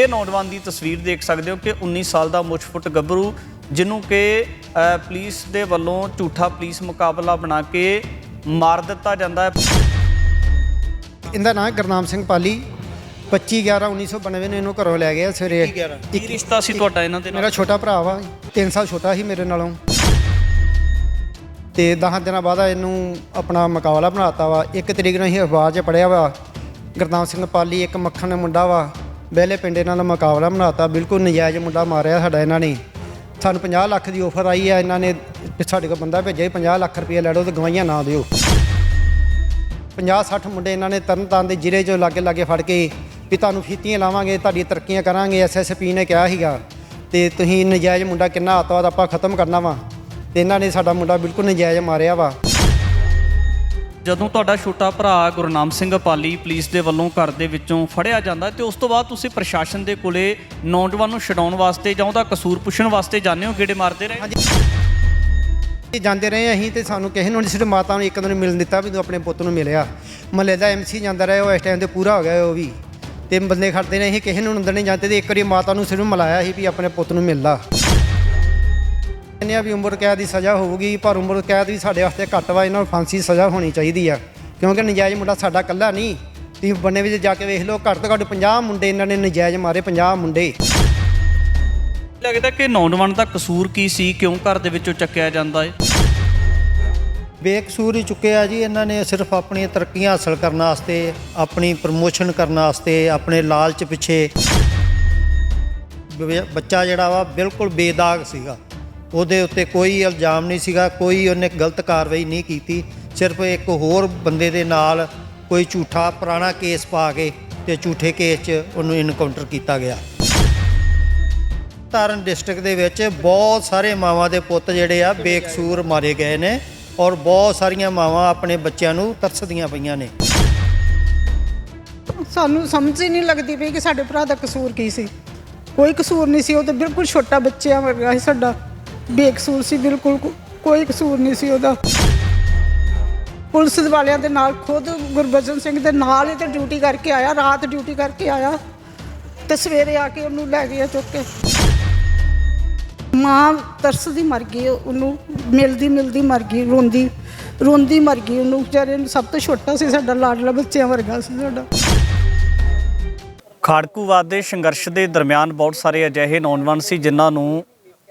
ਇਹ ਨੌਜਵਾਨ ਦੀ ਤਸਵੀਰ ਦੇਖ ਸਕਦੇ ਹੋ ਕਿ 19 ਸਾਲ ਦਾ ਮੁੱਛ-ਫੁੱਟ ਗੱਭਰੂ ਜਿਹਨੂੰ ਕਿ ਪੁਲਿਸ ਦੇ ਵੱਲੋਂ ਝੂਠਾ ਪੁਲਿਸ ਮੁਕਾਬਲਾ ਬਣਾ ਕੇ ਮਾਰ ਦਿੱਤਾ ਜਾਂਦਾ ਹੈ। ਇਹਦਾ ਨਾਮ ਗੁਰਨਾਮ ਸਿੰਘ ਪਾਲੀ 25 11 1992 ਨੂੰ ਇਹਨੂੰ ਘਰੋਂ ਲੈ ਗਿਆ ਸਵੇਰੇ। ਕੀ ਰਿਸ਼ਤਾ ਸੀ ਤੁਹਾਡਾ ਇਹਨਾਂ ਦੇ ਨਾਲ? ਮੇਰਾ ਛੋਟਾ ਭਰਾ ਵਾ 3 ਸਾਲ ਛੋਟਾ ਸੀ ਮੇਰੇ ਨਾਲੋਂ। ਤੇ 10 ਦਿਨਾਂ ਬਾਅਦ ਇਹਨੂੰ ਆਪਣਾ ਮੁਕਾਬਲਾ ਬਣਾਤਾ ਵਾ। ਇੱਕ ਤਰੀਕ ਨੂੰ ਅਸੀਂ ਅਖਬਾਰ 'ਚ ਪੜਿਆ ਵਾ ਗੁਰਨਾਮ ਸਿੰਘ ਪਾਲੀ ਇੱਕ ਮੱਖਣ ਦਾ ਮੁੰਡਾ ਵਾ। ਬਹਿਲੇ ਪਿੰਡੇ ਨਾਲ ਮੁਕਾਬਲਾ ਬਣਾਤਾ। ਬਿਲਕੁਲ ਨਜਾਇਜ਼ ਮੁੰਡਾ ਮਾਰਿਆ ਸਾਡਾ ਇਹਨਾਂ ਨੇ। ਸਾਨੂੰ 50 ਲੱਖ ਦੀ ਆਫਰ ਆਈ ਆ, ਇਹਨਾਂ ਨੇ ਸਾਡੇ ਕੋਲ ਬੰਦਾ ਭੇਜਿਆ 50 ਲੱਖ ਰੁਪਏ ਲੈ ਲਓ ਤੇ ਗਵਾਹੀਆਂ ਨਾ ਦਿਓ। 50 60 ਮੁੰਡੇ ਇਹਨਾਂ ਨੇ ਤਰਨਤਾਰਨ ਦੇ ਜ਼ਿਲ੍ਹੇ 'ਚੋਂ ਲਾਗੇ ਲਾਗੇ ਫੜ ਕੇ ਵੀ ਤੁਹਾਨੂੰ ਫੀਤੀਆਂ ਲਾਵਾਂਗੇ ਤੁਹਾਡੀਆਂ ਤਰੱਕੀਆਂ ਕਰਾਂਗੇ ਐਸਐਸਪੀ ਨੇ ਕਿਹਾ ਸੀਗਾ। ਤੇ ਤੁਸੀਂ ਨਜਾਇਜ਼ ਮੁੰਡਾ ਕਿੰਨਾ ਆਤਵਾਦ ਆਪਾਂ ਖਤਮ ਕਰਨਾ ਵਾ। ਤੇ ਇਹਨਾਂ ਨੇ ਸਾਡਾ ਮੁੰਡਾ ਬਿਲਕੁਲ ਨਜਾਇਜ਼ ਮਾਰਿਆ ਵਾ। ਜਦੋਂ ਤੁਹਾਡਾ ਛੋਟਾ ਭਰਾ ਗੁਰਨਾਮ ਸਿੰਘ ਪਾਲੀ ਪੁਲਿਸ ਦੇ ਵੱਲੋਂ ਘਰ ਦੇ ਵਿੱਚੋਂ ਫੜਿਆ ਜਾਂਦਾ ਹੈ ਤੇ ਉਸ ਤੋਂ ਬਾਅਦ ਤੁਸੀਂ ਪ੍ਰਸ਼ਾਸਨ ਦੇ ਕੋਲੇ ਨੌਜਵਾਨ ਨੂੰ ਛਡਾਉਣ ਵਾਸਤੇ ਜਾਂ ਉਹਦਾ ਕਸੂਰ ਪੁੱਛਣ ਵਾਸਤੇ ਜਾਂਦੇ ਹੋ, ਗੇੜੇ ਮਾਰਦੇ ਰਹੇ? ਇਹ ਜਾਂਦੇ ਰਹੇ ਅਸੀਂ ਤੇ ਸਾਨੂੰ ਕਿਸੇ ਨੂੰ ਨਹੀਂ ਸਿਰਫ ਮਾਤਾ ਨੂੰ ਇੱਕ ਦਿਨ ਮਿਲਣ ਦਿੱਤਾ ਵੀ ਤੂੰ ਆਪਣੇ ਪੁੱਤ ਨੂੰ ਮਿਲਿਆ। ਮਹੱਲੇ ਦਾ ਐਮਸੀ ਜਾਂਦਾ ਰਿਹਾ, ਉਹ ਇਸ ਟਾਈਮ ਤੇ ਪੂਰਾ ਹੋ ਗਿਆ ਉਹ ਵੀ। ਤੇ ਬੰਦੇ ਖੜਦੇ ਨੇ ਅਸੀਂ ਕਿਸੇ ਨੂੰ ਅੰਦਰ ਨਹੀਂ ਜਾਂਦੇ ਤੇ ਇੱਕ ਵਾਰੀ ਮਾਤਾ ਨੂੰ ਸਿਰਫ ਮਿਲਾਇਆ ਸੀ ਵੀ ਆਪਣੇ ਪੁੱਤ ਨੂੰ ਮਿਲਦਾ। ਕਹਿੰਦੇ ਆ ਵੀ ਉਮਰ ਕੈਦ ਦੀ ਸਜ਼ਾ ਹੋਊਗੀ ਪਰ ਉਮਰ ਕੈਦ ਵੀ ਸਾਡੇ ਵਾਸਤੇ ਘੱਟ ਵਾ ਇਹਨਾਂ ਨੂੰ ਫਾਂਸੀ ਸਜ਼ਾ ਹੋਣੀ ਚਾਹੀਦੀ ਆ। ਕਿਉਂਕਿ ਨਜਾਇਜ਼ ਮੁੰਡਾ ਸਾਡਾ ਇਕੱਲਾ ਨਹੀਂ। ਤੁਸੀਂ ਬੰਨੇ ਵਿੱਚ ਜਾ ਕੇ ਵੇਖ ਲਓ ਘੱਟ ਤੋਂ ਘੱਟ 50 ਮੁੰਡੇ ਇਹਨਾਂ ਨੇ ਨਜਾਇਜ਼ ਮਾਰੇ 50 ਮੁੰਡੇ। ਲੱਗਦਾ ਕਿ ਨੌਜਵਾਨ ਦਾ ਕਸੂਰ ਕੀ ਸੀ ਕਿਉਂ ਘਰ ਦੇ ਵਿੱਚੋਂ ਚੱਕਿਆ ਜਾਂਦਾ ਹੈ ਬੇਕਸੂਰ ਹੀ ਚੁੱਕੇ ਆ ਜੀ ਇਹਨਾਂ ਨੇ ਸਿਰਫ ਆਪਣੀਆਂ ਤਰੱਕੀਆਂ ਹਾਸਲ ਕਰਨ ਵਾਸਤੇ ਆਪਣੀ ਪ੍ਰਮੋਸ਼ਨ ਕਰਨ ਵਾਸਤੇ ਆਪਣੇ ਲਾਲਚ ਪਿੱਛੇ। ਬੱਚਾ ਜਿਹੜਾ ਵਾ ਬਿਲਕੁਲ ਬੇਦਾਗ ਸੀਗਾ। ਉਹਦੇ ਉੱਤੇ ਕੋਈ ਇਲਜ਼ਾਮ ਨਹੀਂ ਸੀਗਾ, ਕੋਈ ਉਹਨੇ ਗਲਤ ਕਾਰਵਾਈ ਨਹੀਂ ਕੀਤੀ। ਸਿਰਫ ਇੱਕ ਹੋਰ ਬੰਦੇ ਦੇ ਨਾਲ ਕੋਈ ਝੂਠਾ ਪੁਰਾਣਾ ਕੇਸ ਪਾ ਕੇ ਤੇ ਝੂਠੇ ਕੇਸ 'ਚ ਉਹਨੂੰ ਇਨਕਾਊਂਟਰ ਕੀਤਾ ਗਿਆ। ਤਾਰਨ ਡਿਸਟ੍ਰਿਕਟ ਦੇ ਵਿੱਚ ਬਹੁਤ ਸਾਰੇ ਮਾਵਾਂ ਦੇ ਪੁੱਤ ਜਿਹੜੇ ਆ ਬੇਕਸੂਰ ਮਾਰੇ ਗਏ ਨੇ ਔਰ ਬਹੁਤ ਸਾਰੀਆਂ ਮਾਵਾਂ ਆਪਣੇ ਬੱਚਿਆਂ ਨੂੰ ਤਰਸਦੀਆਂ ਪਈਆਂ ਨੇ। ਸਾਨੂੰ ਸਮਝ ਹੀ ਨਹੀਂ ਲੱਗਦੀ ਪਈ ਕਿ ਸਾਡੇ ਭਰਾ ਦਾ ਕਸੂਰ ਕੀ ਸੀ। ਕੋਈ ਕਸੂਰ ਨਹੀਂ ਸੀ, ਉਹ ਤਾਂ ਬਿਲਕੁਲ ਛੋਟਾ ਬੱਚਿਆਂ ਵਰਗਾ ਸੀ ਸਾਡਾ। ਬੇਕਸੂਰ ਸੀ, ਬਿਲਕੁਲ ਕੋ- ਕੋਈ ਕਸੂਰ ਨਹੀਂ ਸੀ ਉਹਦਾ। ਪੁਲਿਸ ਵਾਲਿਆਂ ਦੇ ਨਾਲ, ਖੁਦ ਗੁਰਬਚਨ ਸਿੰਘ ਦੇ ਨਾਲ ਹੀ ਤੇ ਡਿਊਟੀ ਕਰਕੇ ਆਇਆ, ਰਾਤ ਡਿਊਟੀ ਕਰਕੇ ਆਇਆ ਤੇ ਸਵੇਰੇ ਆ ਕੇ ਉਹਨੂੰ ਲੈ ਗਿਆ ਚੁੱਕ ਕੇ। ਮਾਂ ਤਰਸਦੀ ਮਰ ਗਈ, ਉਹਨੂੰ ਮਿਲਦੀ ਮਿਲਦੀ ਮਰ ਗਈ, ਰੋਂਦੀ ਰੋਂਦੀ ਮਰ ਗਈ ਉਹਨੂੰ। ਵਿਚਾਰੇ ਨੂੰ ਸਭ ਤੋਂ ਛੋਟਾ ਸੀ ਸਾਡਾ, ਲਾਡਲਾ ਬੱਚਿਆਂ ਵਰਗਾ ਸੀ ਸਾਡਾ। ਖਾੜਕੂਵਾਦ ਦੇ ਸੰਘਰਸ਼ ਦੇ ਦਰਮਿਆਨ ਬਹੁਤ ਸਾਰੇ ਅਜਿਹੇ ਨੌਜਵਾਨ ਸੀ ਜਿਨ੍ਹਾਂ ਨੂੰ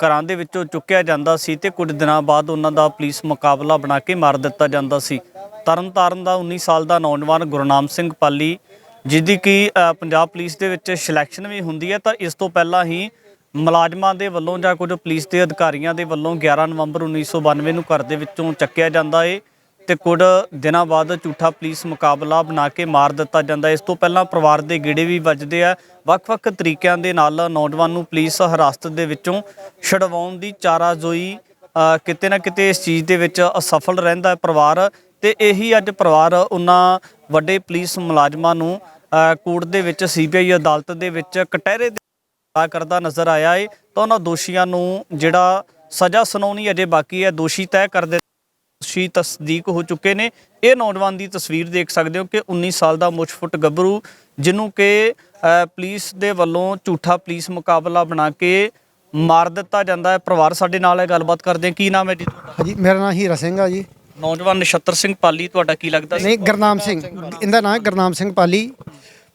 ਘਰਾਂ ਦੇ ਵਿੱਚੋਂ ਚੁੱਕਿਆ ਜਾਂਦਾ ਸੀ ਤੇ ਕੁਝ ਦਿਨਾਂ ਬਾਅਦ ਉਹਨਾਂ ਦਾ ਪੁਲਿਸ ਮੁਕਾਬਲਾ ਬਣਾ ਕੇ ਮਾਰ ਦਿੱਤਾ ਜਾਂਦਾ ਸੀ। ਤਰਨਤਾਰਨ ਦਾ 19 ਸਾਲ ਦਾ ਨੌਜਵਾਨ ਗੁਰਨਾਮ ਸਿੰਘ ਪਾਲੀ, ਜਿਹਦੀ ਕਿ ਪੰਜਾਬ ਪੁਲਿਸ ਦੇ ਵਿੱਚ ਸਿਲੈਕਸ਼ਨ ਵੀ ਹੁੰਦੀ ਹੈ, ਤਾਂ ਇਸ ਤੋਂ ਪਹਿਲਾਂ ਹੀ ਮੁਲਾਜ਼ਮਾਂ ਦੇ ਵੱਲੋਂ ਜਾਂ ਕੁਝ ਪੁਲਿਸ ਦੇ ਅਧਿਕਾਰੀਆਂ ਦੇ ਵੱਲੋਂ 11 ਨਵੰਬਰ 1992 ਨੂੰ ਘਰ ਦੇ ਵਿੱਚੋਂ ਚੱਕਿਆ ਜਾਂਦਾ ਏ। ਤੇ ਕੁਝ ਦਿਨਾਂ ਬਾਅਦ ਝੂਠਾ ਪੁਲਿਸ ਮੁਕਾਬਲਾ ਬਣਾ ਕੇ ਮਾਰ ਦਿੱਤਾ ਜਾਂਦਾ ਇਸ ਤੋਂ ਪਹਿਲਾਂ ਪਰਿਵਾਰ ਦੇ ਗੇੜੇ ਵੀ ਵੱਜਦੇ ਆ। ਵੱਖ-ਵੱਖ ਤਰੀਕਿਆਂ ਦੇ ਨਾਲ ਨੌਜਵਾਨ ਨੂੰ ਪੁਲਿਸ ਹਿਰਾਸਤ ਦੇ ਵਿੱਚੋਂ ਛਡਵਾਉਣ ਦੀ ਚਾਰਾਜੋਈ ਕਿਤੇ ਨਾ ਕਿਤੇ ਇਸ ਚੀਜ਼ ਦੇ ਵਿੱਚ ਅਸਫਲ ਰਹਿੰਦਾ ਹੈ ਪਰਿਵਾਰ। ਤੇ ਇਹੀ ਅੱਜ ਪਰਿਵਾਰ ਉਹਨਾਂ ਵੱਡੇ ਪੁਲਿਸ ਮੁਲਾਜ਼ਮਾਂ ਨੂੰ ਕੋਰਟ ਦੇ ਵਿੱਚ ਸੀਬੀਆਈ ਅਦਾਲਤ ਦੇ ਵਿੱਚ ਕਟਹਿਰੇ ਦੇ ਕਰਦਾ ਨਜ਼ਰ ਆਇਆ ਏ ਤਾਂ ਉਹਨਾਂ ਦੋਸ਼ੀਆਂ ਨੂੰ ਜਿਹੜਾ ਸਜ਼ਾ ਸੁਣਾਉਣੀ ਅਜੇ ਬਾਕੀ ਹੈ, ਦੋਸ਼ੀ ਤੈਅ ਕਰ ਦੋਸ਼ੀ ਤਸਦੀਕ ਹੋ ਚੁੱਕੇ ਨੇ। ਇਹ ਨੌਜਵਾਨ ਦੀ ਤਸਵੀਰ ਦੇਖ ਸਕਦੇ ਹੋ ਕਿ 19 ਸਾਲ ਦਾ ਮੁੱਛ-ਫੁੱਟ ਗੱਭਰੂ ਜਿਹਨੂੰ ਕਿ ਪੁਲਿਸ ਦੇ ਵੱਲੋਂ ਝੂਠਾ ਪੁਲਿਸ ਮੁਕਾਬਲਾ ਬਣਾ ਕੇ ਮਾਰ ਦਿੱਤਾ ਜਾਂਦਾ ਹੈ। ਪਰਿਵਾਰ ਸਾਡੇ ਨਾਲ ਹੈ ਗੱਲਬਾਤ ਕਰਦੇ ਕੀ ਨਾਮ ਹੈ ਜੀ ਤੁਹਾਡਾ? ਹਾਂਜੀ ਮੇਰਾ ਨਾਮ ਹੀਰਾ ਸਿੰਘ ਆ ਜੀ। ਨੌਜਵਾਨ ਨਛੱਤਰ ਸਿੰਘ ਪਾਲੀ ਤੁਹਾਡਾ ਕੀ ਲੱਗਦਾ ਨਹੀਂ ਗੁਰਨਾਮ ਸਿੰਘ। ਇਹਦਾ ਨਾਮ ਗੁਰਨਾਮ ਸਿੰਘ ਪਾਲੀ।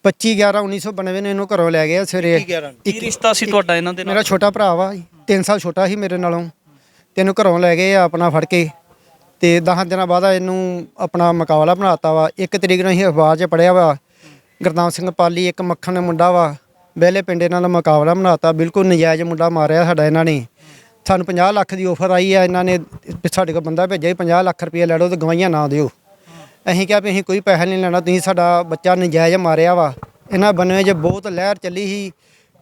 25 11 1992 ਨੂੰ ਇਹਨੂੰ ਘਰੋਂ ਲੈ ਗਿਆ ਸਵੇਰੇ। ਕੀ ਰਿਸ਼ਤਾ ਸੀ ਤੁਹਾਡਾ ਇਹਨਾਂ ਦੇ ਨਾਲ? ਮੇਰਾ ਛੋਟਾ ਭਰਾ ਵਾ 3 ਸਾਲ ਛੋਟਾ ਸੀ ਮੇਰੇ ਨਾਲੋਂ। ਤੇ ਇਹਨੂੰ ਘਰੋਂ ਲੈ ਗਏ ਆ ਆਪਣਾ ਫੜ ਕੇ। ਤੇ 10 ਦਿਨਾਂ ਬਾਅਦ ਇਹਨੂੰ ਆਪਣਾ ਮੁਕਾਬਲਾ ਬਣਾਤਾ ਵਾ। ਇੱਕ ਤਰੀਕ ਨੂੰ ਅਸੀਂ ਅਖਬਾਰ 'ਚ ਪੜਿਆ ਵਾ, ਗੁਰਨਾਮ ਸਿੰਘ ਪਾਲੀ ਇੱਕ ਮੱਖਣ ਮੁੰਡਾ ਵਾ ਬਹਿਲੇ ਪਿੰਡੇ ਨਾਲ ਮੁਕਾਬਲਾ ਬਣਾਤਾ। ਬਿਲਕੁਲ ਨਜਾਇਜ਼ ਮੁੰਡਾ ਮਾਰਿਆ ਸਾਡਾ ਇਹਨਾਂ ਨੇ। ਸਾਨੂੰ 50 ਲੱਖ ਦੀ ਆਫਰ ਆਈ ਆ, ਇਹਨਾਂ ਨੇ ਸਾਡੇ ਕੋਲ ਬੰਦਾ ਭੇਜਿਆ 50 ਲੱਖ ਰੁਪਏ ਲੈ ਲਓ ਤੇ ਗਵਾਹੀਆਂ ਨਾ ਦਿਓ। ਅਸੀਂ ਕਿਹਾ ਵੀ ਅਸੀਂ ਕੋਈ ਪੈਸਾ ਨਹੀਂ ਲੈਣਾ, ਤੁਸੀਂ ਸਾਡਾ ਬੱਚਾ ਨਜਾਇਜ਼ ਮਾਰਿਆ ਵਾ। ਇਹਨਾਂ ਬੰਨੇ 'ਚ ਬਹੁਤ ਲਹਿਰ ਚੱਲੀ ਸੀ।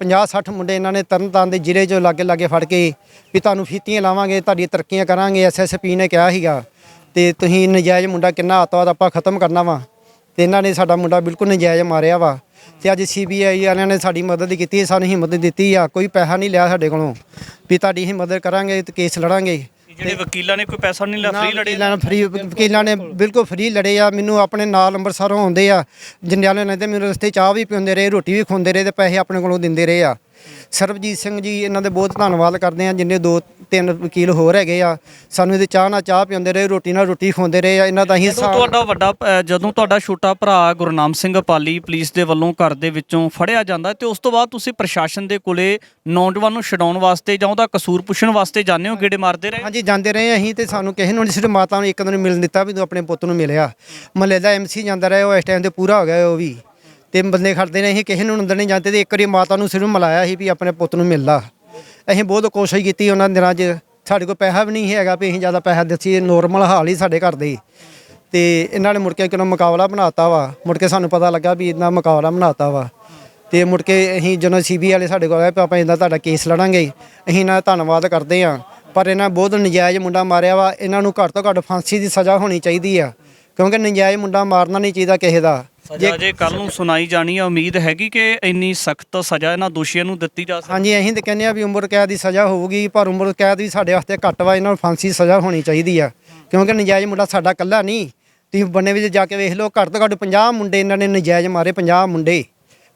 50 60 ਮੁੰਡੇ ਇਹਨਾਂ ਨੇ ਤਰਨਤਾਰਨ ਦੇ ਜ਼ਿਲ੍ਹੇ 'ਚੋਂ ਲਾਗੇ ਲਾਗੇ ਫੜ ਕੇ ਵੀ ਤੁਹਾਨੂੰ ਫੀਤੀਆਂ ਲਾਵਾਂਗੇ, ਤੁਹਾਡੀਆਂ ਤਰੱਕੀਆਂ ਕਰਾਂਗੇ ਐਸਐਸਪੀ ਨੇ ਕਿਹਾ ਸੀਗਾ। ਤੇ ਤੁਸੀਂ ਨਜਾਇਜ਼ ਮੁੰਡਾ ਕਿੰਨਾ ਆਤਵਾਦ ਆਪਾਂ ਖਤਮ ਕਰਨਾ ਵਾ। ਤੇ ਇਹਨਾਂ ਨੇ ਸਾਡਾ ਮੁੰਡਾ ਬਿਲਕੁਲ ਨਜਾਇਜ਼ ਮਾਰਿਆ ਵਾ। ਤੇ ਅੱਜ ਸੀਬੀਆਈ ਵਾਲਿਆਂ ਨੇ ਸਾਡੀ ਮਦਦ ਕੀਤੀ ਸਾਨੂੰ ਹਿੰਮਤ ਦਿੱਤੀ ਆ ਕੋਈ ਪੈਸਾ ਨਹੀਂ ਲਿਆ ਸਾਡੇ ਕੋਲੋਂ। ਵੀ ਤੁਹਾਡੀ ਮਦਦ ਕਰਾਂਗੇ ਤੇ ਕੇਸ ਲੜਾਂਗੇ। ਜਿਹੜੇ ਵਕੀਲਾਂ ਨੇ ਕੋਈ ਪੈਸਾ ਨਹੀਂ ਲਿਆ ਫ੍ਰੀ ਲੜੇ? ਵਕੀਲਾਂ ਨੇ ਫ੍ਰੀ ਵਕੀਲਾਂ ਨੇ ਬਿਲਕੁਲ ਫ੍ਰੀ ਲੜੇ ਆ। ਮੈਨੂੰ ਆਪਣੇ ਨਾਲ ਅੰਮ੍ਰਿਤਸਰੋਂ ਆਉਂਦੇ ਆ। ਜੰਡਿਆਲੇ ਨੇ ਤੇ ਮੈਨੂੰ ਰਸਤੇ ਚਾਹ ਵੀ ਪਿਉਂਦੇ ਰਹੇ ਰੋਟੀ ਵੀ ਖਵਾਉਂਦੇ ਰਹੇ ਤੇ ਪੈਸੇ ਆਪਣੇ ਕੋਲੋਂ ਦਿੰਦੇ ਰਹੇ ਆ। ਸਰਬਜੀਤ ਸਿੰਘ ਜੀ ਇਹਨਾਂ ਦੇ ਬਹੁਤ ਧੰਨਵਾਦ ਕਰਦੇ ਆ ਜਿੰਨੇ ਦੋ ਤਿੰਨ ਵਕੀਲ ਹੋਰ ਹੈਗੇ ਆ। ਸਾਨੂੰ ਇਹਦੇ ਚਾਹ ਨਾਲ ਚਾਹ ਪਿਉਂਦੇ ਰਹੇ ਰੋਟੀ ਨਾਲ ਰੋਟੀ ਖਵਾਉਂਦੇ ਰਹੇ ਆ ਇਹਨਾਂ ਦਾ ਹੀ ਜਦੋਂ ਤੁਹਾਡਾ ਵੱਡਾ ਅ, ਜਦੋਂ ਤੁਹਾਡਾ ਛੋਟਾ ਭਰਾ ਗੁਰਨਾਮ ਸਿੰਘ ਪਾਲੀ ਪੁਲਿਸ ਦੇ ਵੱਲੋਂ ਘਰ ਦੇ ਵਿੱਚੋਂ ਫੜਿਆ ਜਾਂਦਾ ਹੈ ਤੇ ਉਸ ਤੋਂ ਬਾਅਦ ਤੁਸੀਂ ਪ੍ਰਸ਼ਾਸਨ ਦੇ ਕੋਲੇ ਨੌਜਵਾਨ ਨੂੰ ਛਡਾਉਣ ਵਾਸਤੇ ਜਾਂ ਉਹਦਾ ਕਸੂਰ ਪੁੱਛਣ ਵਾਸਤੇ ਜਾਂਦੇ ਹੋ? ਗੇੜੇ ਮਾਰਦੇ ਰਹੇ? ਹਾਂਜੀ ਜਾਂਦੇ ਰਹੇ ਅਸੀਂ ਤੇ ਸਾਨੂੰ ਕਿਸੇ ਨੂੰ ਨਹੀਂ ਸਿਰਫ ਮਾਤਾ ਨੂੰ ਇੱਕ ਦਿਨ ਮਿਲਣ ਦਿੱਤਾ ਵੀ ਤੂੰ ਆਪਣੇ ਪੁੱਤ ਨੂੰ ਮਿਲਿਆ। ਮਹੱਲੇ ਦਾ ਐਮਸੀ ਜਾਂਦਾ ਰਿਹਾ ਉਹ ਇਸ ਟਾਈਮ ਤੇ ਪੂਰਾ ਹੋ ਗਿਆ ਉਹ ਵੀ। ਤੇ ਬੰਦੇ ਖੜਦੇ ਨੇ, ਅਸੀਂ ਕਿਸੇ ਨੂੰ ਅੰਦਰ ਨਹੀਂ ਜਾਂਦੇ ਤੇ ਇੱਕ ਵਾਰੀ ਮਾਤਾ ਨੂੰ ਸਿਰਫ ਮਿਲਾਇਆ ਸੀ ਵੀ ਆਪਣੇ ਪੁੱਤ ਨੂੰ ਮਿਲਦਾ। ਅਸੀਂ ਬਹੁਤ ਕੋਸ਼ਿਸ਼ ਕੀਤੀ ਉਹਨਾਂ ਦਿਨਾਂ 'ਚ, ਸਾਡੇ ਕੋਲ ਪੈਸਾ ਵੀ ਨਹੀਂ ਹੈਗਾ ਵੀ ਅਸੀਂ ਜ਼ਿਆਦਾ ਪੈਸਾ ਦੱਸੀਏ ਨੋਰਮਲ ਹਾਲ ਹੀ ਸਾਡੇ ਘਰ ਦੇ। ਤੇ ਇਹਨਾਂ ਨੇ ਮੁੜ ਕੇ ਕਿਨੋਂ ਮੁਕਾਬਲਾ ਬਣਾਤਾ ਵਾ, ਮੁੜ ਕੇ ਸਾਨੂੰ ਪਤਾ ਲੱਗਾ ਵੀ ਇਹਨਾਂ ਮੁਕਾਬਲਾ ਬਣਾਤਾ ਵਾ। ਤੇ ਮੁੜ ਕੇ ਅਸੀਂ ਜਦੋਂ ਸੀਬੀ ਵਾਲੇ ਸਾਡੇ ਕੋਲ ਆਏ, ਵੀ ਆਪਾਂ ਇਹਦਾ ਤੁਹਾਡਾ ਕੇਸ ਲੜਾਂਗੇ, ਅਸੀਂ ਇਹਨਾਂ ਦਾ ਧੰਨਵਾਦ ਕਰਦੇ ਹਾਂ। ਪਰ ਇਹਨਾਂ ਬਹੁਤ ਨਜਾਇਜ਼ ਮੁੰਡਾ ਮਾਰਿਆ ਵਾ, ਇਹਨਾਂ ਨੂੰ ਘੱਟ ਤੋਂ ਘੱਟ ਫਾਂਸੀ ਦੀ ਸਜ਼ਾ ਹੋਣੀ ਚਾਹੀਦੀ ਆ। ਕਿਉਂਕਿ ਨਜਾਇਜ਼ ਮੁੰਡਾ ਮਾਰਨਾ ਨਹੀਂ ਚਾਹੀਦਾ ਕਿਸੇ ਦਾ। ਸਜ਼ਾ ਜੇ ਕੱਲ ਨੂੰ ਸੁਣਾਈ ਜਾਣੀ ਹੈ ਉਮੀਦ ਹੈਗੀ ਕਿ ਇੰਨੀ ਸਖਤ ਸਜ਼ਾ ਇਹਨਾਂ ਦੋਸ਼ੀਆਂ ਨੂੰ ਦਿੱਤੀ ਜਾ ਸਕੇ ਹਾਂਜੀ ਅਸੀਂ ਤਾਂ ਕਹਿੰਦੇ ਆ ਵੀ ਉਮਰ ਕੈਦ ਦੀ ਸਜ਼ਾ ਹੋਊਗੀ ਪਰ ਉਮਰ ਕੈਦ ਵੀ ਸਾਡੇ ਵਾਸਤੇ ਘੱਟ ਵਾ ਇਹਨਾਂ ਨੂੰ ਫਾਂਸੀ ਸਜ਼ਾ ਹੋਣੀ ਚਾਹੀਦੀ ਆ। ਕਿਉਂਕਿ ਨਜਾਇਜ਼ ਮੁੰਡਾ ਸਾਡਾ ਇਕੱਲਾ ਨਹੀਂ। ਤੁਸੀਂ ਬੰਨੇ ਵਿੱਚ ਜਾ ਕੇ ਵੇਖ ਲਓ ਘੱਟ ਤੋਂ ਘੱਟ 50 ਮੁੰਡੇ ਇਹਨਾਂ ਨੇ ਨਜਾਇਜ਼ ਮਾਰੇ 50 ਮੁੰਡੇ।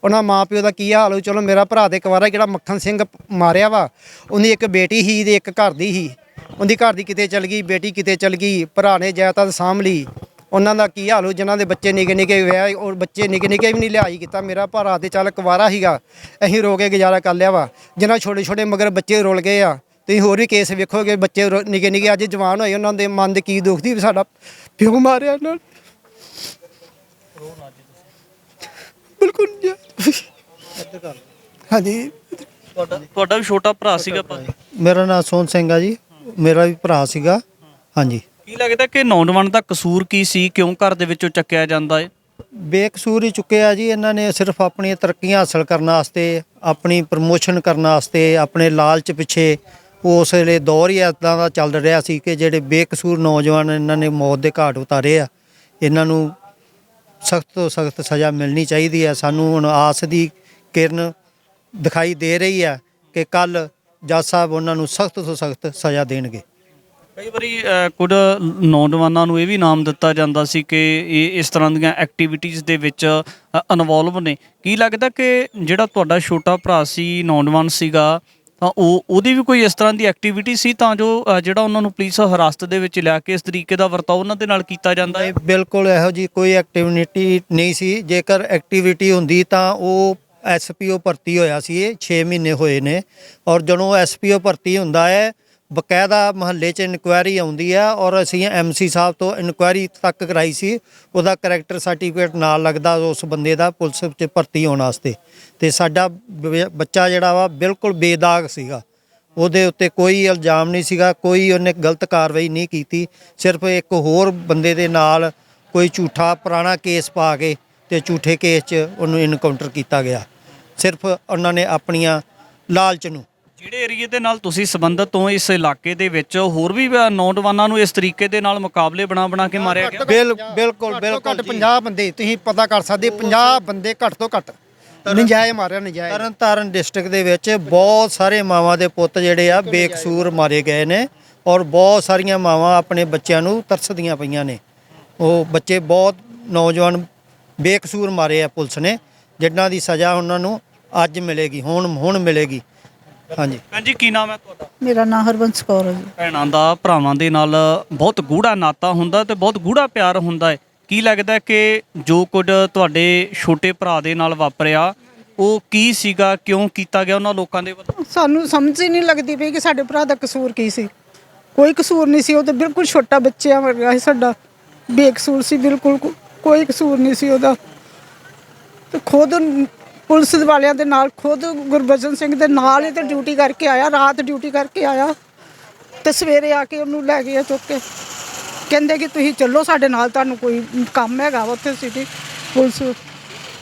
ਉਹਨਾਂ ਮਾਂ ਪਿਓ ਦਾ ਕੀ ਹਾਲ ਹੋ ਚਲੋ ਮੇਰਾ ਭਰਾ ਦੇ ਕੁਵਾਰਾ ਜਿਹੜਾ ਮੱਖਣ ਸਿੰਘ ਮਾਰਿਆ ਵਾ ਉਹਦੀ ਇੱਕ ਬੇਟੀ ਹੀ ਤੇ ਇੱਕ ਘਰ ਦੀ ਹੀ ਉਹਦੀ ਘਰ ਦੀ ਕਿਤੇ ਚਲ ਗਈ ਬੇਟੀ ਕਿਤੇ ਚਲ ਗਈ ਭਰਾ ਨੇ ਜਾਇਦਾਦ ਸਾਂਭ ਲਈ। ਉਹਨਾਂ ਦਾ ਕੀ ਹਾਲ ਹੋ ਜਿਨ੍ਹਾਂ ਦੇ ਬੱਚੇ ਨਿੱਕੇ ਨਿੱਕੇ ਵਿਆਹ ਔਰ ਬੱਚੇ ਨਿੱਕੇ ਨਿੱਕੇ ਵੀ ਨਹੀਂ ਲਿਆਈ ਕੀਤਾ। ਮੇਰਾ ਭਰਾ ਤੇ ਚੱਲ ਕੁਵਾਰਾ ਸੀਗਾ ਅਸੀਂ ਰੋ ਕੇ ਗੁਜ਼ਾਰਾ ਕਰ ਲਿਆ ਵਾ। ਜਿਨ੍ਹਾਂ ਛੋਟੇ ਛੋਟੇ ਮਗਰ ਬੱਚੇ ਰੁਲ ਗਏ ਆ ਤੁਸੀਂ ਹੋਰ ਵੀ ਕੇਸ ਵੇਖੋਗੇ ਬੱਚੇ ਰੋ- ਨਿੱਕੇ ਨਿੱਕੇ ਅੱਜ ਜਵਾਨ ਹੋਏ ਉਹਨਾਂ ਦੇ ਮਨ ਦੇ ਕੀ ਦੁਖਦੀ ਵੀ ਸਾਡਾ ਪਿਓ ਮਾਰਿਆ ਇਹਨਾਂ ਨੇ। ਬਿਲਕੁਲ ਨਹੀਂ ਹਾਂਜੀ। ਤੁਹਾਡਾ ਤੁਹਾਡਾ ਵੀ ਛੋਟਾ ਭਰਾ ਸੀਗਾ ਭਾਜੀ? ਮੇਰਾ ਨਾਮ ਸੋਹਣ ਸਿੰਘ ਆ ਜੀ। ਮੇਰਾ ਵੀ ਭਰਾ ਸੀਗਾ। ਹਾਂਜੀ। ਕੀ ਲੱਗਦਾ ਕਿ ਨੌਜਵਾਨ ਦਾ ਕਸੂਰ ਕੀ ਸੀ? ਕਿਉਂ ਘਰ ਦੇ ਵਿੱਚੋਂ ਚੱਕਿਆ ਜਾਂਦਾ ਹੈ ਬੇਕਸੂਰ ਹੀ ਚੁੱਕਿਆ ਜੀ। ਇਹਨਾਂ ਨੇ ਸਿਰਫ ਆਪਣੀਆਂ ਤਰੱਕੀਆਂ ਹਾਸਲ ਕਰਨ ਵਾਸਤੇ, ਆਪਣੀ ਪ੍ਰਮੋਸ਼ਨ ਕਰਨ ਵਾਸਤੇ, ਆਪਣੇ ਲਾਲਚ ਪਿੱਛੇ ਉਸ ਵੇਲੇ ਦੌਰ ਹੀ ਇਦਾਂ ਦਾ ਚੱਲ ਰਿਹਾ ਸੀ ਕਿ ਜਿਹੜੇ ਬੇਕਸੂਰ ਨੌਜਵਾਨ ਇਹਨਾਂ ਨੇ ਮੌਤ ਦੇ ਘਾਟ ਉਤਾਰੇ ਆ, ਇਹਨਾਂ ਨੂੰ ਸਖਤ ਤੋਂ ਸਖਤ ਸਜ਼ਾ ਮਿਲਣੀ ਚਾਹੀਦੀ ਹੈ ਸਾਨੂੰ ਹੁਣ ਆਸ ਦੀ ਕਿਰਨ ਦਿਖਾਈ ਦੇ ਰਹੀ ਹੈ ਕਿ ਕੱਲ ਜੱਜ ਸਾਹਿਬ ਉਹਨਾਂ ਨੂੰ ਸਖਤ ਤੋਂ ਸਖਤ ਸਜ਼ਾ ਦੇਣਗੇ। ਕਈ ਵਾਰੀ ਅ, ਕੁਝ ਨੌਜਵਾਨਾਂ ਨੂੰ ਇਹ ਵੀ ਨਾਮ ਦਿੱਤਾ ਜਾਂਦਾ ਸੀ ਕਿ ਇਹ ਇਸ ਤਰ੍ਹਾਂ ਦੀਆਂ ਐਕਟੀਵਿਟੀਜ਼ ਦੇ ਵਿੱਚ ਇਨਵੋਲਵ ਨੇ। ਕੀ ਲੱਗਦਾ ਕਿ ਜਿਹੜਾ ਤੁਹਾਡਾ ਛੋਟਾ ਭਰਾ ਸੀ ਨੌਜਵਾਨ ਸੀਗਾ ਤਾਂ ਉਹ ਉਹਦੀ ਵੀ ਕੋਈ ਇਸ ਤਰ੍ਹਾਂ ਦੀ ਐਕਟੀਵਿਟੀ ਸੀ ਤਾਂ ਜੋ ਅ, ਜਿਹੜਾ ਉਹਨਾਂ ਨੂੰ ਪੁਲਿਸ ਹਿਰਾਸਤ ਦੇ ਵਿੱਚ ਲਿਆ ਕੇ ਇਸ ਤਰੀਕੇ ਦਾ ਵਰਤਾਓ ਉਹਨਾਂ ਦੇ ਨਾਲ ਕੀਤਾ ਜਾਂਦਾ ਹੈ? ਨਹੀਂ ਬਿਲਕੁਲ ਇਹੋ ਜੀ ਕੋਈ ਐਕਟੀਵਿਟੀ ਨਹੀਂ ਸੀ। ਜੇਕਰ ਐਕਟੀਵਿਟੀ ਹੁੰਦੀ ਤਾਂ ਉਹ ਐਸਪੀਓ ਭਰਤੀ ਹੋਇਆ ਸੀ। ਇਹ 6 ਮਹੀਨੇ ਹੋਏ ਨੇ। ਔਰ ਜਦੋਂ ਐਸਪੀਓ ਭਰਤੀ ਹੁੰਦਾ ਹੈ ਬਕਾਇਦਾ ਮਹੱਲੇ 'ਚ ਇਨਕੁਆਇਰੀ ਆਉਂਦੀ ਆ ਔਰ ਅਸੀਂ ਐਮਸੀ ਸਾਹਿਬ ਤੋਂ ਇਨਕੁਆਇਰੀ ਤੱਕ ਕਰਾਈ ਸੀ। ਉਹਦਾ ਕੈਰੈਕਟਰ ਸਰਟੀਫਿਕੇਟ ਨਾਲ ਲੱਗਦਾ ਉਸ ਬੰਦੇ ਦਾ ਪੁਲਿਸ 'ਚ ਭਰਤੀ ਹੋਣ ਵਾਸਤੇ। ਤੇ ਸਾਡਾ ਬ- ਬੱਚਾ ਜਿਹੜਾ ਵਾ ਬਿਲਕੁਲ ਬੇਦਾਗ ਸੀਗਾ। ਉਹਦੇ ਉੱਤੇ ਕੋਈ ਇਲਜ਼ਾਮ ਨਹੀਂ ਸੀਗਾ, ਕੋਈ ਉਹਨੇ ਗਲਤ ਕਾਰਵਾਈ ਨਹੀਂ ਕੀਤੀ। ਸਿਰਫ ਇੱਕ ਹੋਰ ਬੰਦੇ ਦੇ ਨਾਲ ਕੋਈ ਝੂਠਾ ਪੁਰਾਣਾ ਕੇਸ ਪਾ ਕੇ ਤੇ ਝੂਠੇ ਕੇਸ 'ਚ ਉਹਨੂੰ ਇਨਕਾਊਂਟਰ ਕੀਤਾ ਗਿਆ। ਸਿਰਫ ਉਹਨਾਂ ਨੇ ਆਪਣੀਆਂ ਲਾਲਚ ਨੂੰ ਜਿਹੜੇ ਏਰੀਏ ਦੇ ਨਾਲ ਤੁਸੀਂ ਸੰਬੰਧਿਤ ਹੋ ਇਸ ਇਲਾਕੇ ਦੇ ਵਿੱਚ ਹੋਰ ਵੀ ਨੌਜਵਾਨਾਂ ਨੂੰ ਇਸ ਤਰੀਕੇ ਦੇ ਨਾਲ ਮੁਕਾਬਲੇ ਬਣਾ ਬਣਾ ਕੇ ਮਾਰਿਆ ਗਿਆ? ਬਿਲ ਬਿਲਕੁਲ ਬਿਲਕੁਲ ਘੱਟ 50 ਬੰਦੇ ਤੁਸੀਂ ਪਤਾ ਕਰ ਸਕਦੇ 50 ਬੰਦੇ ਘੱਟ ਤੋਂ ਘੱਟ। ਨਜਾਇਜ਼ ਮਾਰਿਆ ਨਜਾਇਜ਼। ਤਰਨ ਤਾਰਨ ਡਿਸਟ੍ਰਿਕਟ ਦੇ ਵਿੱਚ ਬਹੁਤ ਸਾਰੇ ਮਾਵਾਂ ਦੇ ਪੁੱਤ ਜਿਹੜੇ ਆ ਬੇਕਸੂਰ ਮਾਰੇ ਗਏ ਨੇ ਔਰ ਬਹੁਤ ਸਾਰੀਆਂ ਮਾਵਾਂ ਆਪਣੇ ਬੱਚਿਆਂ ਨੂੰ ਤਰਸਦੀਆਂ ਪਈਆਂ ਨੇ। ਉਹ ਬੱਚੇ ਬਹੁਤ ਨੌਜਵਾਨ ਬੇਕਸੂਰ ਮਾਰੇ ਆ ਪੁਲਿਸ ਨੇ ਜਿਨ੍ਹਾਂ ਦੀ ਸਜ਼ਾ ਉਹਨਾਂ ਨੂੰ ਅੱਜ ਮਿਲੇਗੀ ਹੁਣ ਹੁਣ ਮਿਲੇਗੀ। ਹਾਂਜੀ। ਭੈਣ ਜੀ ਕੀ ਨਾਮ ਹੈ ਤੁਹਾਡਾ? ਮੇਰਾ ਨਾਮ ਹਰਬੰਸ ਕੌਰ ਹੈ ਜੀ। ਭੈਣਾਂ ਦਾ ਭਰਾਵਾਂ ਦੇ ਨਾਲ ਬਹੁਤ ਗੂੜਾ ਨਾਤਾ ਹੁੰਦਾ ਤੇ ਬਹੁਤ ਗੂੜਾ ਪਿਆਰ ਹੁੰਦਾ ਹੈ। ਕੀ ਲੱਗਦਾ ਹੈ ਕਿ ਜੋ ਕੁਝ ਤੁਹਾਡੇ ਛੋਟੇ ਭਰਾ ਦੇ ਨਾਲ ਵਾਪਰਿਆ ਉਹ ਕੀ ਸੀਗਾ ਕਿਉਂ ਕੀਤਾ ਗਿਆ ਉਹਨਾਂ ਲੋਕਾਂ ਦੇ ਵੱਲੋਂ? ਸਾਨੂੰ ਸਮਝ ਹੀ ਨਹੀਂ ਲੱਗਦੀ ਪਈ ਕਿ ਸਾਡੇ ਭਰਾ ਦਾ ਕਸੂਰ ਕੀ ਸੀ। ਕੋਈ ਕਸੂਰ ਨਹੀਂ ਸੀ ਉਹ ਤਾਂ ਬਿਲਕੁਲ ਛੋਟਾ ਬੱਚਾ ਵਰਗਾ ਸੀ ਸਾਡਾ। ਬੇਕਸੂਰ ਸੀ ਬਿਲਕੁਲ ਕੋ- ਕੋਈ ਕਸੂਰ ਨਹੀਂ ਸੀ ਉਹਦਾ। ਤੇ ਖੁਦ ਪੁਲਿਸ ਵਾਲਿਆਂ ਦੇ ਨਾਲ ਖੁਦ ਗੁਰਬਚਨ ਸਿੰਘ ਦੇ ਨਾਲ ਹੀ ਤੇ ਡਿਊਟੀ ਕਰਕੇ ਆਇਆ ਰਾਤ ਡਿਊਟੀ ਕਰਕੇ ਆਇਆ ਤੇ ਸਵੇਰੇ ਆ ਕੇ ਉਹਨੂੰ ਲੈ ਗਏ ਚੁੱਕ ਕੇ। ਕਹਿੰਦੇ ਕਿ ਤੁਸੀਂ ਚੱਲੋ ਸਾਡੇ ਨਾਲ ਤੁਹਾਨੂੰ ਕੋਈ ਕੰਮ ਹੈਗਾ ਵਾ ਉੱਥੇ ਸਿਟੀ ਪੁਲਿਸ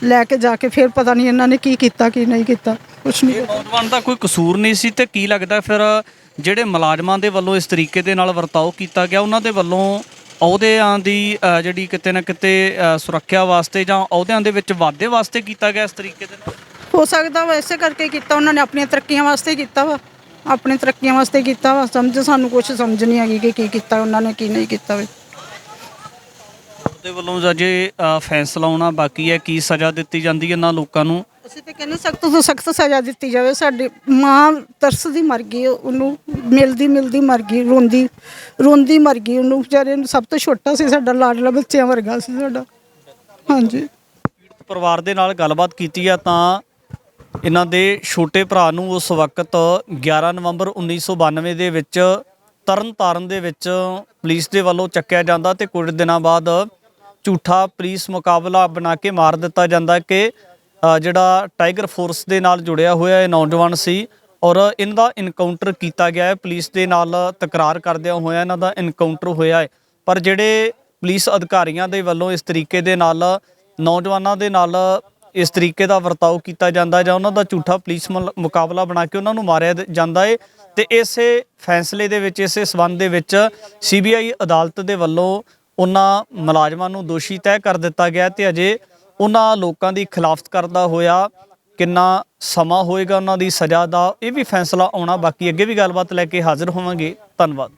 ਲੈ ਕੇ ਜਾ ਕੇ ਫਿਰ ਪਤਾ ਨਹੀਂ ਇਹਨਾਂ ਨੇ ਕੀ ਕੀਤਾ ਕੀ ਨਹੀਂ ਕੀਤਾ ਕੁਛ ਨਹੀਂ ਨੌਜਵਾਨ ਦਾ ਕੋਈ ਕਸੂਰ ਨਹੀਂ ਸੀ ਤੇ ਕੀ ਲੱਗਦਾ ਫਿਰ ਜਿਹੜੇ ਮੁਲਾਜ਼ਮਾਂ ਦੇ ਵੱਲੋਂ ਇਸ ਤਰੀਕੇ ਦੇ ਨਾਲ ਵਰਤਾਓ ਕੀਤਾ ਗਿਆ ਉਹਨਾਂ ਦੇ ਵੱਲੋਂ ਅਹੁਦਿਆਂ ਦੀ ਅ, ਜਿਹੜੀ ਕਿਤੇ ਨਾ ਕਿਤੇ ਅ, ਸੁਰੱਖਿਆ ਵਾਸਤੇ ਜਾਂ ਅਹੁਦਿਆਂ ਦੇ ਵਿੱਚ ਵਾਧੇ ਵਾਸਤੇ ਕੀਤਾ ਗਿਆ ਇਸ ਤਰੀਕੇ ਦੇ ਨਾਲ? ਹੋ ਸਕਦਾ ਵਾ ਇਸੇ ਕਰਕੇ ਕੀਤਾ ਉਹਨਾਂ ਨੇ ਆਪਣੀਆਂ ਤਰੱਕੀਆਂ ਵਾਸਤੇ ਕੀਤਾ ਵਾ। ਆਪਣੀ ਤਰੱਕੀਆਂ ਵਾਸਤੇ ਕੀਤਾ ਵਾ ਸਮਝ ਸਾਨੂੰ ਕੁਝ ਸਮਝ ਨਹੀਂ ਆਗੀ ਕਿ ਕੀ ਕੀਤਾ ਉਹਨਾਂ ਨੇ ਕੀ ਨਹੀਂ ਕੀਤਾ ਵੇ। ਦੇ ਵੱਲੋਂ ਅਜੇ ਅ, ਫੈਸਲਾ ਆਉਣਾ ਬਾਕੀ ਹੈ ਕੀ ਸਜ਼ਾ ਦਿੱਤੀ ਜਾਂਦੀ ਹੈ ਇਹਨਾਂ ਲੋਕਾਂ ਨੂੰ? ਅਸੀਂ ਤੇ ਕਹਿੰਦੇ ਸਖਤ ਤੋਂ ਸਖਤ ਸਜ਼ਾ ਦਿੱਤੀ ਜਾਵੇ, ਸਾਡੀ ਮਾਂ ਤਰਸਦੀ ਮਰ ਗਈ, ਉਹਨੂੰ ਮਿਲਦੀ ਮਿਲਦੀ ਮਰ ਗਈ, ਰੋਂਦੀ ਰੋਂਦੀ ਮਰ ਗਈ, ਉਹਨੂੰ ਵਿਚਾਰੇ ਨੂੰ ਸਭ ਤੋਂ ਛੋਟਾ ਸੀ ਸਾਡਾ, ਲਾਡਲਾ ਬੱਚਿਆਂ ਵਰਗਾ ਸੀ ਸਾਡਾ। ਹਾਂਜੀ। ਪਰਿਵਾਰ ਦੇ ਨਾਲ ਗੱਲਬਾਤ ਕੀਤੀ ਆ ਤਾਂ ਇਹਨਾਂ ਦੇ ਛੋਟੇ ਭਰਾ ਨੂੰ ਉਸ ਵਕਤ 11 ਨਵੰਬਰ 1992 ਦੇ ਵਿੱਚ ਤਰਨਤਾਰਨ ਦੇ ਵਿੱਚ ਪੁਲਿਸ ਦੇ ਵੱਲੋਂ ਚੱਕਿਆ ਜਾਂਦਾ ਤੇ ਕੁਝ ਦਿਨਾਂ ਬਾਅਦ ਝੂਠਾ ਪੁਲਿਸ ਮੁਕਾਬਲਾ ਬਣਾ ਕੇ ਮਾਰ ਦਿੱਤਾ ਜਾਂਦਾ ਕਿ ਜਿਹੜਾ ਟਾਈਗਰ ਫੋਰਸ ਦੇ ਨਾਲ ਜੁੜਿਆ ਹੋਇਆ ਇਹ ਨੌਜਵਾਨ ਸੀ ਔਰ ਇਹਨਾਂ ਦਾ ਇਨਕਾਊਂਟਰ ਕੀਤਾ ਗਿਆ ਹੈ। ਪੁਲਿਸ ਦੇ ਨਾਲ ਤਕਰਾਰ ਕਰਦਿਆਂ ਹੋਇਆ ਇਹਨਾਂ ਦਾ ਇਨਕਾਊਂਟਰ ਹੋਇਆ ਹੈ। ਪਰ ਜਿਹੜੇ ਪੁਲਿਸ ਅਧਿਕਾਰੀਆਂ ਦੇ ਵੱਲੋਂ ਇਸ ਤਰੀਕੇ ਦੇ ਨਾਲ, ਨੌਜਵਾਨਾਂ ਦੇ ਨਾਲ ਇਸ ਤਰੀਕੇ ਦਾ ਵਰਤਾਓ ਕੀਤਾ ਜਾਂਦਾ ਜਾਂ ਉਹਨਾਂ ਦਾ ਝੂਠਾ ਪੁਲਿਸ ਮੁਲ- ਮੁਕਾਬਲਾ ਬਣਾ ਕੇ ਉਹਨਾਂ ਨੂੰ ਮਾਰਿਆ ਜਾਂਦਾ ਏ ਤੇ ਇਸੇ ਫੈਸਲੇ ਦੇ ਵਿੱਚ, ਇਸੇ ਸਬੰਧ ਦੇ ਵਿੱਚ ਸੀਬੀਆਈ ਅਦਾਲਤ ਦੇ ਵੱਲੋਂ ਉਹਨਾਂ ਮੁਲਾਜ਼ਮਾਂ ਨੂੰ ਦੋਸ਼ੀ ਤੈਅ ਕਰ ਦਿੱਤਾ ਗਿਆ ਤੇ ਅਜੇ ਉਹਨਾਂ ਲੋਕਾਂ ਦੀ ਖਿਲਾਫਤ ਕਰਦਾ ਹੋਇਆ ਕਿੰਨਾ ਸਮਾਂ ਹੋਏਗਾ ਉਹਨਾਂ ਦੀ ਸਜ਼ਾ ਦਾ, ਇਹ ਵੀ ਫੈਸਲਾ ਆਉਣਾ ਬਾਕੀ, ਅੱਗੇ ਵੀ ਗੱਲਬਾਤ ਲੈ ਕੇ ਹਾਜ਼ਰ ਹੋਵਾਂਗੇ। ਧੰਨਵਾਦ।